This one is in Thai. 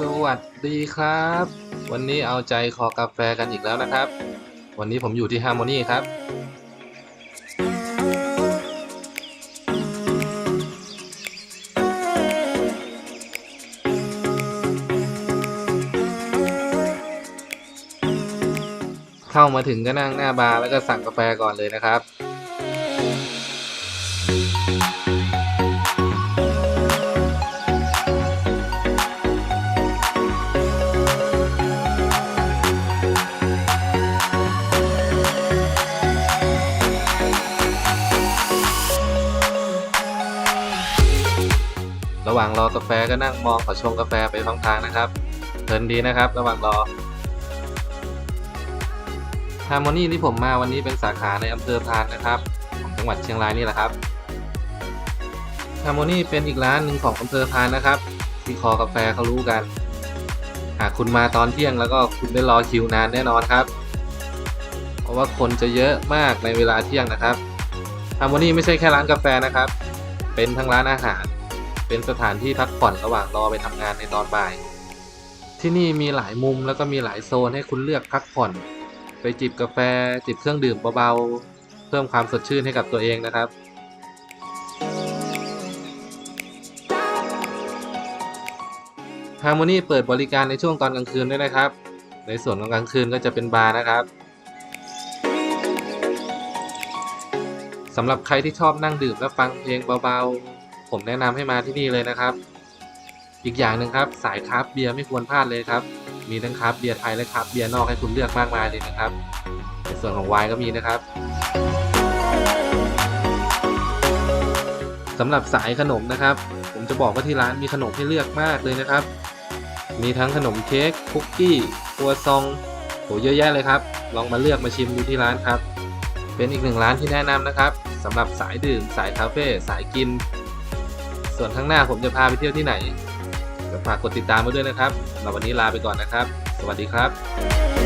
สวัสดีครับ วันนี้เอาใจคอกาแฟกันอีกแล้วนะครับ วันนี้ผมอยู่ที่ฮาร์โมนีครับ เข้ามาถึงก็นั่งหน้าบาร์แล้วก็สั่งกาแฟก่อนเลยนะครับ ระหว่างรอกาแฟก็นั่งมองขาชงกาแฟไปพลางๆนะครับเพลินดีนะครับ ระหว่างรอฮาร์โมนีที่ผมมาวันนี้เป็นสาขาในอำเภอพานนะครับของจังหวัดเชียงรายนี่แหละครับฮาร์โมนีเป็นอีกร้านหนึ่งของอำเภอพานนะครับ ที่คอกาแฟเขารู้กัน หากคุณมาตอนเที่ยงแล้วก็คุณได้รอคิวนานแน่นอนครับ เพราะว่าคนจะเยอะมากในเวลาเที่ยงนะครับฮาร์โมนีไม่ใช่แค่ร้านกาแฟนะครับ เป็นทั้งร้านอาหาร เป็นสถานที่พักผ่อนระหว่างรอไปทำงานในตอนบ่าย ที่นี่มีหลายมุมแล้วก็มีหลายโซนให้คุณเลือกพักผ่อน ไปจิบกาแฟ จิบเครื่องดื่มเบาๆ เพิ่มความสดชื่นให้กับตัวเองนะครับฮาร์โมนีเปิดบริการในช่วงตอนกลางคืนด้วยนะครับ ในส่วนของกลางคืนก็จะเป็นบาร์นะครับสำหรับใครที่ชอบนั่งดื่มและฟังเพลงเบาๆ ผมแนะนำให้มาที่นี่เลยนะครับ อีกอย่างหนึ่งครับ สายคราฟเบียร์ไม่ควรพลาดเลยครับ มีทั้งคราฟเบียร์ไทยและคราฟเบียร์นอกให้คุณเลือกมากมายเลยนะครับ ในส่วนของไวน์ก็มีนะครับสำหรับสายขนมนะครับ ผมจะบอกว่าที่ร้านมีขนมให้เลือกมากเลยนะครับ มีทั้งขนมเค้กคุกกี้ครัวซองโหเยอะแยะเลยครับ ลองมาเลือกมาชิมดูที่ร้านครับ เป็นอีกหนึ่งร้านที่แนะนำนะครับสำหรับสายดื่ม สายคาเฟ่สายกิน ส่วนข้างหน้าผมจะพาไปเที่ยวที่ไหนก็ฝากกดติดตามไว้ด้วยนะครับเราวันนี้ลาไปก่อนนะครับ สวัสดีครับ